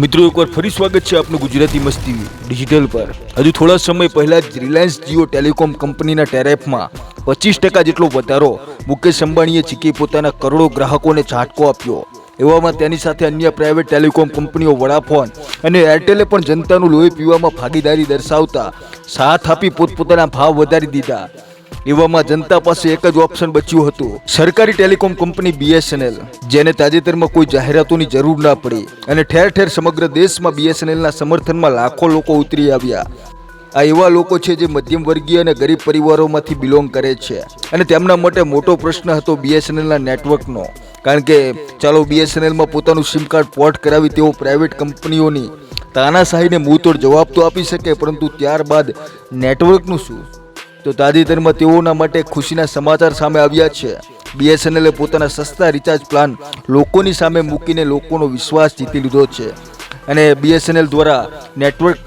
મિત્રો, એકવાર ફરી સ્વાગત છે આપનું ગુજરાતી મસ્તી ડિજિટલ પર. હજુ થોડા સમય પહેલા જ રિલાયન્સ જીઓ ટેલિકોમ કંપનીના ટેરેફમાં પચીસ ટકા જેટલો વધારો મુકેશ અંબાણીએ ચીકી પોતાના કરોડો ગ્રાહકોને ઝાટકો આપ્યો. એવામાં તેની સાથે અન્ય પ્રાઇવેટ ટેલિકોમ કંપનીઓ વડાફોન અને એરટેલે પણ જનતાનું લોહી પીવામાં ભાગીદારી દર્શાવતા સાથ આપી પોતપોતાના ભાવ વધારી દીધા. એવામાં જનતા પાસે એક જ ઓપ્શન બચ્યું હતું. સરકારી ટેલિકોમ કંપની બીએસએનએલ જેને તાજેતરમાં કોઈ જાહેરાતોની જરૂર ના પડી અને ઠેર ઠેર સમગ્ર દેશમાં બીએસએનએલના સમર્થનમાં લાખો લોકો ઉતરી આવ્યા. આ એવા લોકો છે જે મધ્યમ વર્ગીય અને ગરીબ પરિવારોમાંથી બિલોંગ કરે છે અને તેમના માટે મોટો પ્રશ્ન હતો બીએસએનએલના નેટવર્કનો. કારણ કે ચાલો બીએસએનએલમાં પોતાનું સિમ કાર્ડ પોર્ટ કરાવી તેઓ પ્રાઇવેટ કંપનીઓની તાનાશાહીને મુંહતોડ જવાબ તો આપી શકે, પરંતુ ત્યારબાદ નેટવર્કનું શું? તો તાજેતરમાં તેઓના માટે ખુશીના સમાચાર સામે આવ્યા છે. બીએસએનએલે પોતાના સસ્તા રિચાર્જ પ્લાન લોકોની સામે મૂકીને લોકોનો વિશ્વાસ જીતી લીધો છે. અને બીએસએનએલ દ્વારા નેટવર્ક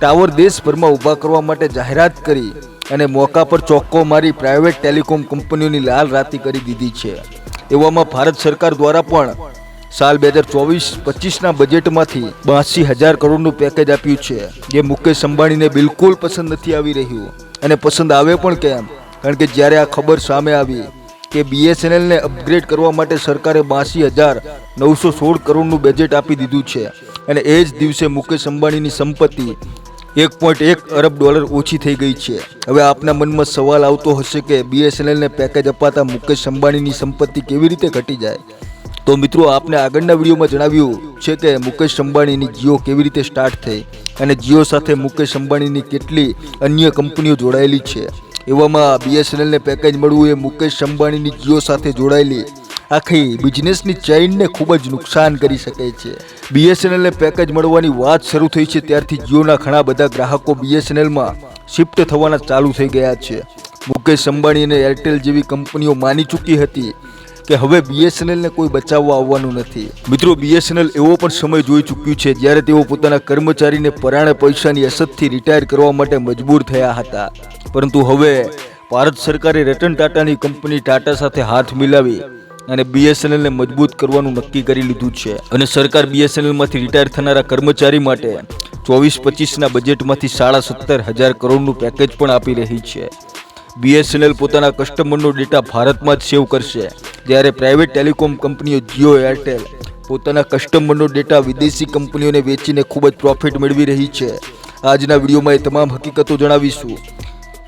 ટાવર દેશભરમાં ઊભા કરવા માટે જાહેરાત કરી અને મોકા પર ચોક્કો મારી પ્રાઇવેટ ટેલિકોમ કંપનીઓની લાલ રાતી કરી દીધી છે. એવામાં ભારત સરકાર દ્વારા પણ સાલ બે હજાર ચોવીસ પચીસના બજેટમાંથી બાસી હજાર કરોડનું પેકેજ આપ્યું છે. જે મુકેશ અંબાણીને બિલકુલ પસંદ નથી આવી રહ્યું. અને પસંદ આવે પણ કેમ? કારણ કે જ્યારે આ ખબર સામે આવી કે બીએસએનએલને અપગ્રેડ કરવા માટે સરકારે બાસી હજાર નવસો સોળ કરોડનું બજેટ આપી દીધું છે અને એ જ દિવસે મુકેશ અંબાણીની સંપત્તિ એક પોઈન્ટ એક અરબ ડોલર ઓછી થઈ ગઈ છે. હવે આપના મનમાં સવાલ આવતો હશે કે બીએસએનએલને પેકેજ અપાતા મુકેશ અંબાણીની સંપત્તિ કેવી રીતે ઘટી જાય? તો મિત્રો, આપને આગળના વિડીયોમાં જણાવ્યું છે કે મુકેશ અંબાણીની જીઓ કેવી રીતે સ્ટાર્ટ થઈ અને જીઓ સાથે મુકેશ અંબાણીની કેટલી અન્ય કંપનીઓ જોડાયેલી છે. એવામાં બીએસએનએલને પેકેજ મળવું એ મુકેશ અંબાણીની જીઓ સાથે જોડાયેલી આખી બિઝનેસની ચેઇનને ખૂબ જ નુકસાન કરી શકે છે. બીએસએનએલને પેકેજ મળવાની વાત શરૂ થઈ છે ત્યારથી જીઓના ઘણા બધા ગ્રાહકો બીએસએનએલમાં શિફ્ટ થવાના ચાલુ થઈ ગયા છે. મુકેશ અંબાણી અને એરટેલ જેવી કંપનીઓ માની ચૂકી હતી કે હવે બીએસએનએલને કોઈ બચાવવા આવવાનું નથી. મિત્રો બીએસએનએલ એવો પણ સમય જોઈ ચૂક્યું છે જ્યારે તેઓ પોતાના કર્મચારીને પરાણે પૈસાની અસરથી રિટાયર કરવા માટે મજબૂર થયા હતા. પરંતુ હવે ભારત સરકારે રતન ટાટાની કંપની ટાટા સાથે હાથ મિલાવી અને બીએસએનએલને મજબૂત કરવાનું નક્કી કરી લીધું છે. અને સરકાર બીએસએનએલમાંથી રિટાયર થનારા કર્મચારી માટે ચોવીસ પચીસના બજેટમાંથી સાડા સત્તર હજાર કરોડનું પેકેજ પણ આપી રહી છે. બીએસએનએલ પોતાના કસ્ટમરનો ડેટા ભારતમાં જ સેવ કરશે. જ્યારે પ્રાઇવેટ ટેલિકોમ કંપનીઓ જીઓ, એરટેલ પોતાના કસ્ટમરનો ડેટા વિદેશી કંપનીઓને વેચીને ખૂબ જ પ્રોફિટ મેળવી રહી છે. આજના વિડીયોમાં એ તમામ હકીકતો જણાવીશું.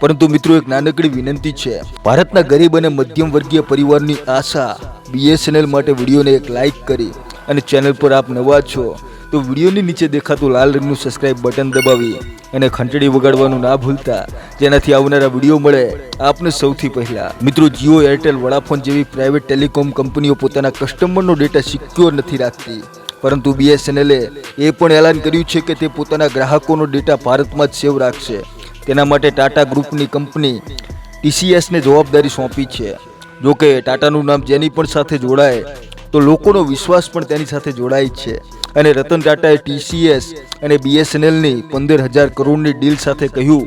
પરંતુ મિત્રો, એક નાનકડી વિનંતી છે. ભારતના ગરીબ અને મધ્યમ વર્ગીય પરિવારની આશા બીએસએનએલ માટે વિડીયોને એક લાઇક કરી અને ચેનલ પર આપ નવા છો. તો વિડીયોની નીચે દેખાતું લાલ રંગનું સબસ્ક્રાઇબ બટન દબાવી અને ઘંટડી વગાડવાનું ના ભૂલતા. જેનાથી આવનારા વીડિયો મળે આપને સૌથી પહેલા. મિત્રો, જીઓ એરટેલ વડાફોન જેવી પ્રાઇવેટ ટેલિકોમ કંપનીઓ પોતાના કસ્ટમરનો ડેટા સિક્યોર નથી રાખતી. પરંતુ બીએસએનએલે એ પણ એલાન કર્યું છે કે તે પોતાના ગ્રાહકોનો ડેટા ભારતમાં જ સેવ રાખશે. તેના માટે ટાટા ગ્રુપની કંપની ટીસીએસને જવાબદારી સોંપી છે. જોકે ટાટાનું નામ જેની પણ સાથે જોડાય, તો લોકોનો વિશ્વાસ પણ તેની સાથે જોડાય છે. અને રતન ટાટાએ ટીસીએસ અને બીએસએનએલની પંદર હજાર કરોડની ડીલ સાથે કહ્યું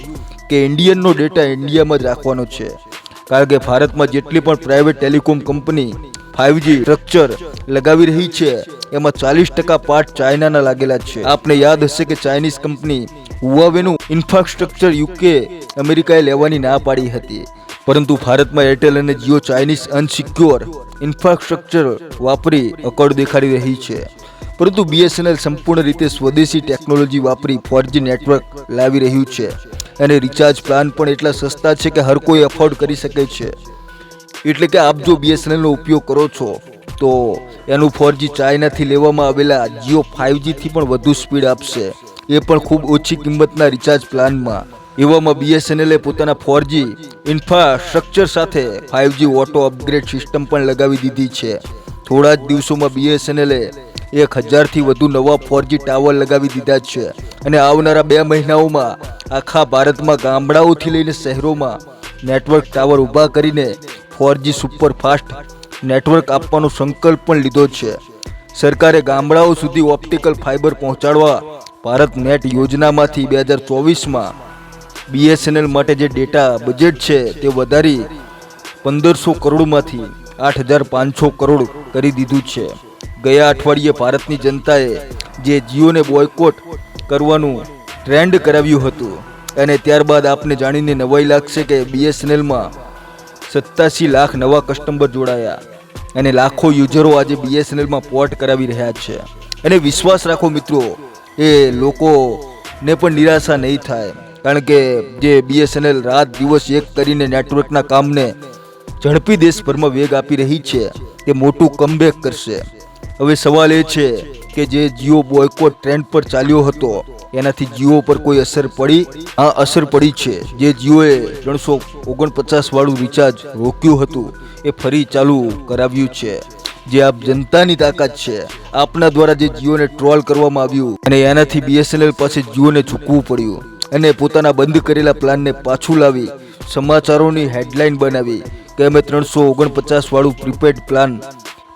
કે ઇન્ડિયનનો ડેટા ઇન્ડિયામાં જ રાખવાનો છે. કારણ કે ભારતમાં જેટલી પણ private telecom company five G structure લગાવી રહી છે, એમાં ચાલીસ ટકા પાર્ટ ચાઇનાના લાગેલા છે. આપને યાદ હશે કે ચાઇનીઝ કંપની હુવાવેનું ઇન્ફ્રાસ્ટ્રક્ચર યુકે અમેરિકાએ લેવાની ના પાડી હતી. પરંતુ ભારતમાં એરટેલ અને જીઓ ચાઇનીઝ અનસિક્યોર ઇન્ફ્રાસ્ટ્રક્ચર વાપરી અકળ દેખાડી રહી છે. પરંતુ બીએસએનએલ સંપૂર્ણ રીતે સ્વદેશી ટેકનોલોજી વાપરી ફોરજી નેટવર્ક લાવી રહ્યું છે. અને રિચાર્જ પ્લાન પણ એટલા સસ્તા છે કે હર કોઈ અફોર્ડ કરી શકે છે. એટલે કે આપ જો બીએસએનએલનો ઉપયોગ કરો છો, તો એનું ફોરજી ચાઇનાથી લેવામાં આવેલા જીઓ ફાઇવજીથી પણ વધુ સ્પીડ આપશે. એ પણ ખૂબ ઓછી કિંમતના રિચાર્જ પ્લાનમાં એવામાં બીએસએનએલે પોતાના ફોરજી ઇન્ફ્રાસ્ટ્રક્ચર સાથે five G auto upgrade system પણ લગાવી દીધી છે. થોડા જ દિવસોમાં બીએસએનએલે એક હજારથી વધુ નવા ફોરજી ટાવર લગાવી દીધા છે. અને આવનારા બે મહિનાઓમાં આખા ભારતમાં ગામડાઓથી લઈને શહેરોમાં નેટવર્ક ટાવર ઊભા કરીને ફોરજી સુપરફાસ્ટ નેટવર્ક આપવાનો સંકલ્પ પણ લીધો છે. સરકારે ગામડાઓ સુધી ઓપ્ટિકલ ફાઇબર પહોંચાડવા ભારત નેટ યોજનામાંથી બે હજાર ચોવીસમાં બીએસએનએલ માટે જે ડેટા બજેટ છે તે વધારી પંદરસો કરોડમાંથી આઠ હજાર પાંચસો કરોડ કરી દીધું છે. ગયા અઠવાડિયે ભારતની જનતાએ જે જીઓને બોયકોટ કરવાનું ટ્રેન્ડ કરાવ્યું હતું અને ત્યારબાદ આપને જાણીને નવાઈ લાગશે કે બીએસએનએલમાં સત્તાસી લાખ નવા કસ્ટમર જોડાયા અને લાખો યુઝરો આજે બીએસએનએલમાં પોર્ટ કરાવી રહ્યા છે. અને વિશ્વાસ રાખો મિત્રો, એ લોકોને પણ નિરાશા નહીં થાય, કારણ કે જે બીએસએનએલ રાત દિવસ એક કરીને નેટવર્કના કામને ઝડપી દેશભરમાં વેગ આપી રહી છે, તે મોટું કમબેક કરશે. હવે સવાલ એ છે કે જે જીઓ બોયકોટ ટ્રેન્ડ પર ચાલ્યો હતો, એનાથી જીઓ પર કોઈ અસર પડી? આ અસર પડી છે. જે જીઓએ ત્રણસો ઓગણપચાસ વાળું રિચાર્જ રોક્યું હતું, એ ફરી ચાલુ કરાવ્યું છે. જે આપ જનતાની તાકાત છે. આપના દ્વારા જે જીઓને ટ્રોલ કરવામાં આવ્યું, અને એનાથી બીએસએનએલ પાસે જીઓને ઝૂકવું પડ્યું, અને પોતાના બંધ કરેલા પ્લાનને પાછું લાવી, સમાચારોની હેડલાઇન બનાવી, કે અમે ત્રણસો ઓગણપચાસ વાળું પ્રીપેડ પ્લાન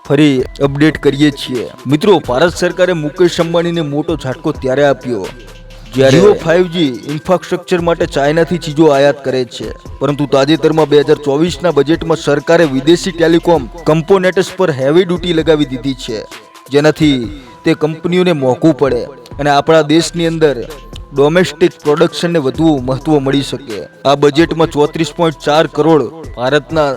ફરી અપડેટ કરીએ છીએ. મિત્રો ભારત સરકારે મુકેશ અંબાણીને મોટો ઝાટકો ત્યારે આપ્યો જ્યારે જીઓ ફાઇવજી ઇન્ફ્રાસ્ટ્રક્ચર માટે ચાઇનાથી ચીજો આયાત કરે છે. પરંતુ તાજેતરમાં બે હજાર ચોવીસના બજેટમાં સરકારે વિદેશી ટેલિકોમ કમ્પોનેટસ પર હેવી ડ્યુટી લગાવી દીધી છે. જેનાથી તે કંપનીઓને મોંઘું પડે અને આપણા દેશની અંદર ડોમેસ્ટિક પ્રોડક્શનને વધુ મહત્વ મળી શકે. આ બજેટમાં ચોત્રીસ પોઈન્ટ ચાર કરોડ ભારતના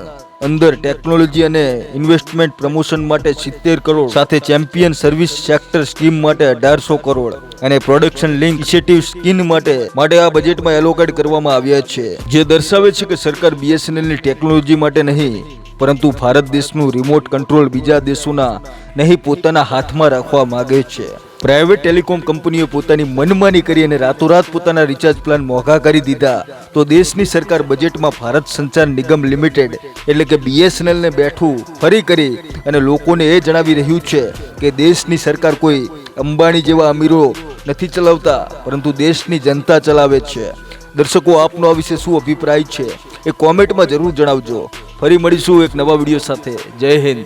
અંદર ટેકનોલોજી અને ઇન્વેસ્ટમેન્ટ પ્રમોશન માટે સિત્તેર કરોડ, સાથે ચેમ્પિયન સર્વિસ સેક્ટર સ્કીમ માટે અઢારસો કરોડ અને પ્રોડક્શન લિંક ઇનિશિયેટિવ સ્કીમ માટે માટે આ બજેટમાં એલોકેટ કરવામાં આવ્યા છે. જે દર્શાવે છે કે સરકાર બીએસએનએલની ટેકનોલોજી માટે નહીં, પરંતુ ભારત દેશનું રિમોટ કંટ્રોલ બીજા દેશોના નહીં, પોતાના હાથમાં રાખવા માગે છે. પ્રાઇવેટ ટેલિકોમ કંપનીઓ પોતાની મનમાની કરી અને રાતોરાત પોતાના રિચાર્જ પ્લાન મોંઘા કરી દીધા. તો દેશની સરકાર બજેટમાં ભારત સંચાર નિગમ લિમિટેડ, એટલે કે બીએસએનએલને બેઠું, ફરી કરી. અને લોકોને એ જણાવી રહ્યું છે કે દેશની સરકાર કોઈ અંબાણી જેવા અમીરો નથી ચલાવતા, પરંતુ દેશની જનતા ચલાવે છે. દર્શકો, આપનો આ વિશે શું અભિપ્રાય છે એ કોમેન્ટમાં જરૂર જણાવજો. ફરી મળીશું એક નવા વીડિયો સાથે. જય હિન્દ.